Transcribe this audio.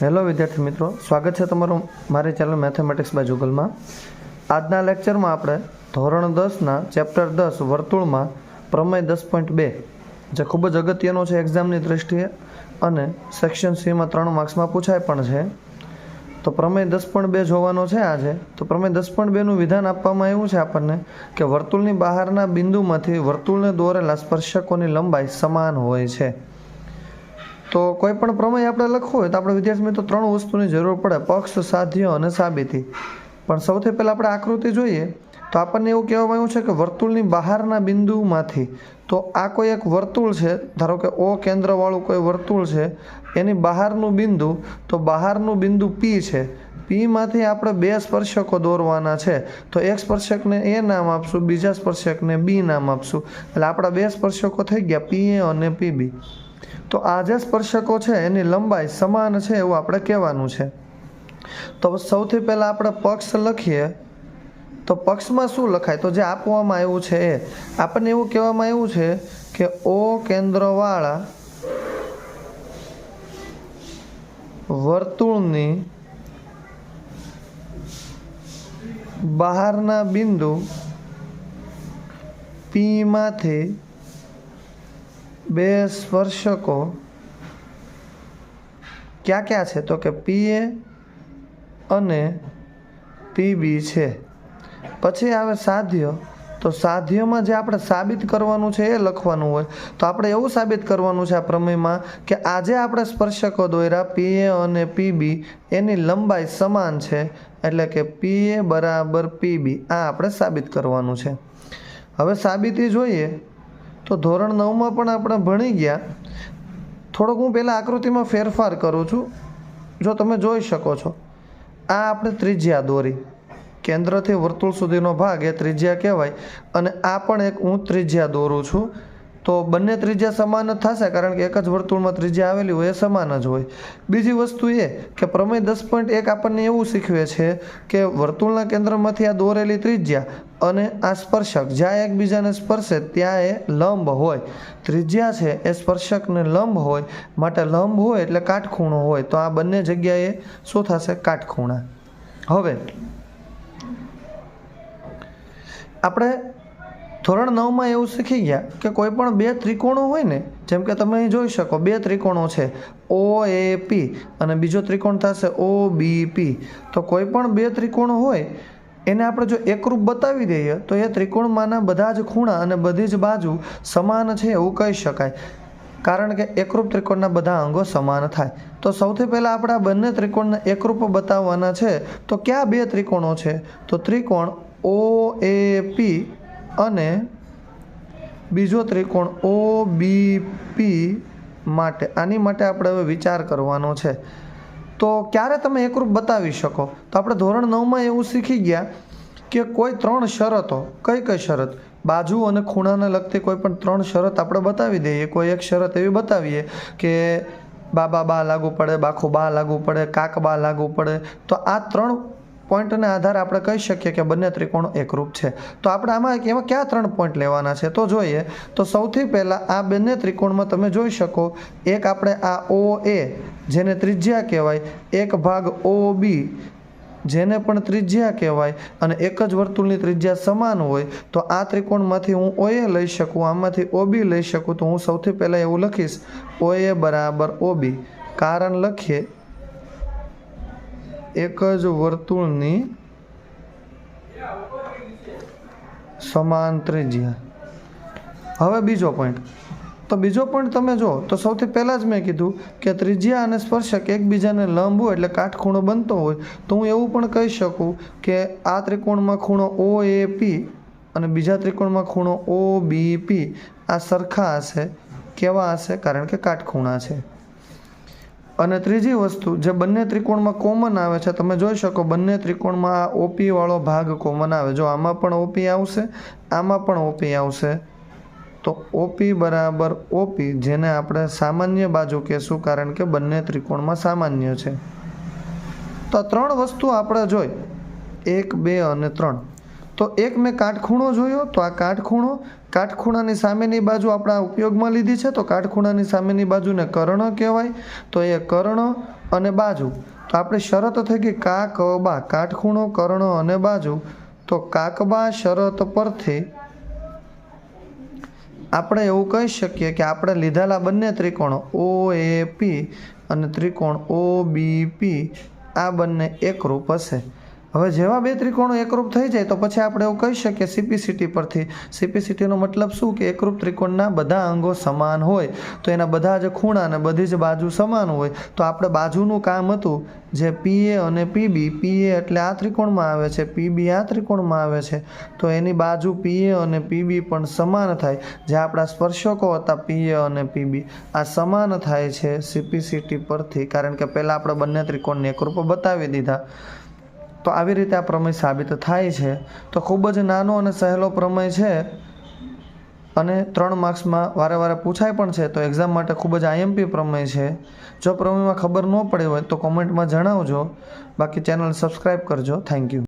Hello વિદ્યાર્થી મિત્રો, સ્વાગત છે તમારું મારી ચેનલ મેથેમેટિક્સ બાય જુગલમાં આજના લેક્ચરમાં આપણે ધોરણ દસના ચેપ્ટર દસ વર્તુળમાં પ્રમેય દસ પોઈન્ટ બે, જે ખૂબ જ અગત્યનો છે એક્ઝામની દૃષ્ટિએ અને સેક્શન સીમાં ત્રણ માર્ક્સમાં પૂછાય પણ છે. તો પ્રમેય દસ પોઈન્ટ બે જોવાનો છે આજે. તો પ્રમેય દસ પોઈન્ટ બેનું વિધાન આપવામાં આવ્યું છે આપણને કે વર્તુળની બહારના બિંદુમાંથી વર્તુળને દોરેલા સ્પર્શકોની લંબાઈ સમાન હોય છે. તો કોઈ પણ પ્રમેય આપણે લખવું હોય તો આપણે વિદ્યાર્થી મિત્રો ત્રણ વસ્તુની જરૂર પડે, પક્ષ, સાધ્ય અને સાબિતી. પણ સૌથી પહેલાં આપણે આકૃતિ જોઈએ તો આપણને એવું કહેવામાં આવ્યું છે કે વર્તુળની બહારના બિંદુમાંથી તો આ કોઈ એક વર્તુળ છે, ધારો કે ઓ કેન્દ્રવાળું કોઈ વર્તુળ છે, એની બહારનું બિંદુ તો બહારનું બિંદુ પી છે. પીમાંથી આપણે બે સ્પર્શકો દોરવાના છે. તો એક સ્પર્શકને એ નામ આપશું, બીજા સ્પર્શકને બી નામ આપશું. એટલે આપણા બે સ્પર્શકો થઈ ગયા પી એ અને પી બી તો આ જે સ્પર્શકો છે, એની લંબાઈ સમાન છે એવું આપણે કહેવાનું છે. તો સૌથી પહેલાં આપણે પક્ષ લખીએ. તો પક્ષમાં શું લખાય? તો જે આપવામાં આવ્યું છે એ. આપણને એવું કહેવામાં આવ્યું છે કે ઓ કેન્દ્રવાળા વર્તુળની બહારના બિંદુ પીમાંથી બે સ્પર્શકો ક્યાં ક્યાં છે? તો કે પી એ અને પીબી છે. પછી આવે સાધ્ય. તો સાધ્યમાં જે આપણે સાબિત કરવાનું છે એ લખવાનું હોય. તો આપણે એવું સાબિત કરવાનું છે આ પ્રમેયમાં કે આજે આપણે સ્પર્શકો દોર્યા પીએ અને પીબી એની લંબાઈ સમાન છે. એટલે કે પીએ બરાબર પીબી આ આપણે સાબિત કરવાનું છે. હવે સાબિતી જોઈએ. તો ધોરણ નવમાં પણ આપણે ભણી ગયા. થોડોક હું પહેલાં આકૃતિમાં ફેરફાર કરું છું. જો તમે જોઈ શકો છો, આ આપણે ત્રિજ્યા દોરી. કેન્દ્રથી વર્તુળ સુધીનો ભાગ એ ત્રિજ્યા કહેવાય. અને આ પણ એક હું ત્રિજ્યા દોરું છું. તો બંને ત્રિજ્યા સમાન જ થશે, કારણ કે એક જ વર્તુળમાં ત્રિજ્યા આવેલી હોય એ સમાન જ હોય. બીજી વસ્તુ એ કે પ્રમેય દસ પોઈન્ટ એક આપણને એવું શીખવે છે કે વર્તુળના કેન્દ્રમાંથી આ દોરેલી ત્રિજ્યા અને આ સ્પર્શક, જ્યાં એકબીજાને સ્પર્શે ત્યાં એ લંબ હોય. ત્રિજ્યા છે એ સ્પર્શકને લંબ હોય, માટે લંબ હોય એટલે કાટખૂણો હોય. તો આ બંને જગ્યાએ શું થશે? કાટખૂણા. હવે, આપણે ધોરણ નવમાં એવું શીખી ગયા કે કોઈ પણ બે ત્રિકોણો હોય ને, જેમ કે તમે અહીં જોઈ શકો, બે ત્રિકોણો છે ઓ એ પી અને બીજો ત્રિકોણ થશે ઓ બી પી તો કોઈ પણ બે ત્રિકોણો હોય, એને આપણે જો એકરૂપ બતાવી દઈએ, તો એ ત્રિકોણમાંના બધા જ ખૂણા અને બધી જ બાજુ સમાન છે એવું કહી શકાય. કારણ કે એકરૂપ ત્રિકોણના બધા અંગો સમાન થાય. તો સૌથી પહેલાં આપણે આ બંને ત્રિકોણને એકરૂપ બતાવવાના છે. તો કયા બે ત્રિકોણો છે? તો ત્રિકોણ ઓ એ પી અને બીજો ત્રિકોણ ઓ બી પી માટે. આની માટે આપણે હવે વિચાર કરવાનો છે. તો ક્યારે તમે એકરૂપ બતાવી શકો? તો આપણે ધોરણ નવમાં એવું શીખી ગયા કે કોઈ ત્રણ શરતો, કઈ કઈ શરત? બાજુ અને ખૂણાને લગતી કોઈ પણ ત્રણ શરત આપણે બતાવી દઈએ. કોઈ એક શરત એવી બતાવીએ કે બાબા બા લાગુ પડે, બાખો બા લાગુ પડે, કાક બા લાગુ પડે. તો આ ત્રણ પોઈન્ટને આધારે આપણે કહી શકીએ કે બંને ત્રિકોણો એકરૂપ છે. તો આપણે આમાં એમાં કયા ત્રણ પોઈન્ટ લેવાના છે? તો જોઈએ, તો સૌથી પહેલાં આ બંને ત્રિકોણમાં તમે જોઈ શકો, એક આપણે આ ઓ એ જેને ત્રિજ્યા કહેવાય, એક ભાગ ઓ બી જેને પણ ત્રિજ્યા કહેવાય, અને એક જ વર્તુળની ત્રિજ્યા સમાન હોય, તો આ ત્રિકોણમાંથી હું ઓ એ લઈ શકું, આમાંથી ઓ બી લઈ શકું, તો હું સૌથી પહેલાં એવું લખીશ ઓ એ બરાબર ઓ બી કારણ લખીએ એક જ વર્તુળની સમાન ત્રિજ્યા હવે બીજો પોઈન્ટ તો બીજો પોઈન્ટ તમે જો તો સૌથી પહેલાં જ મેં કીધું કે ત્રિજ્યા અને સ્પર્શક એકબીજાને લંબ હોય એટલે કાટખૂણો બનતો હોય, તો હું એવું પણ કહી શકું કે આ ત્રિકોણમાં ખૂણો ઓ એ પી અને બીજા ત્રિકોણમાં ખૂણો ઓ બી પી આ સરખા હશે, કેવા હશે? કારણ કે કાટખૂણા છે. અને ત્રીજી વસ્તુ, જે બંને ત્રિકોણમાં કોમન આવે છે, તમે જોઈ શકો બંને ત્રિકોણમાં આ ઓપી વાળો ભાગ કોમન આવે. જો આમાં પણ ઓપી આવશે, આમાં પણ ઓપી આવશે, તો ઓપી બરાબર ઓપી જેને આપણે સામાન્ય બાજુ કહેશું, કારણ કે બંને ત્રિકોણમાં સામાન્ય છે. તો ત્રણ વસ્તુ આપણે જોઈ. એક, બે અને ત્રણ. તો એક મેં કાટખૂણો જોયો, તો આ કાટખૂણો કાટખૂણાની સામેની બાજુ આપણા ઉપયોગમાં લીધી છે, તો કાટખૂણાની સામેની બાજુને કર્ણ કહેવાય. તો એ કર્ણ અને બાજુ. તો આપણે શરત થઈ ગઈ કા ક બા, કાટખૂણો, કર્ણ અને બાજુ. તો કાકબા શરત પરથી આપણે એવું કહી શકીએ કે આપણે લીધેલા બંને ત્રિકોણો ઓ, એ, પી અને ત્રિકોણ ઓ, બી, પી આ બંને એકરૂપ હશે. હવે જેવા બે ત્રિકોણો એકરૂપ થઈ જાય તો પછી આપણે એવું કહી શકીએ સીપીસીટી પરથી. સીપીસીટીનો મતલબ શું? કે એકરૂપ ત્રિકોણના બધા અંગો સમાન હોય. તો એના બધા જ ખૂણા અને બધી જ બાજુ સમાન હોય. તો આપણે બાજુનું કામ હતું જે પીએ અને પીબી પીએ એટલે આ ત્રિકોણમાં આવે છે. પીબી આ ત્રિકોણમાં આવે છે. તો એની બાજુ પીએ અને પીબી પણ સમાન થાય. જે આપણા સ્પર્શકો હતા પીએ અને પીબી આ સમાન થાય છે સીપીસીટી પરથી. કારણ કે પહેલાં આપણે બંને ત્રિકોણને એકરૂપ બતાવી દીધા. તો આવી રીતે આ પ્રમેય સાબિત થાય છે. તો ખૂબ જ નાનો અને સહેલો પ્રમેય છે. અને ત્રણ માર્ક્સમાં વારે વારે પૂછાય પણ છે, તો એક્ઝામ માટે ખૂબ જ આઈએમપી પ્રમેય છે. જો પ્રમેયમાં ખબર ન પડી હોય તો કોમેન્ટમાં જણાવજો. બાકી ચેનલ સબસ્ક્રાઈબ કરજો. Thank you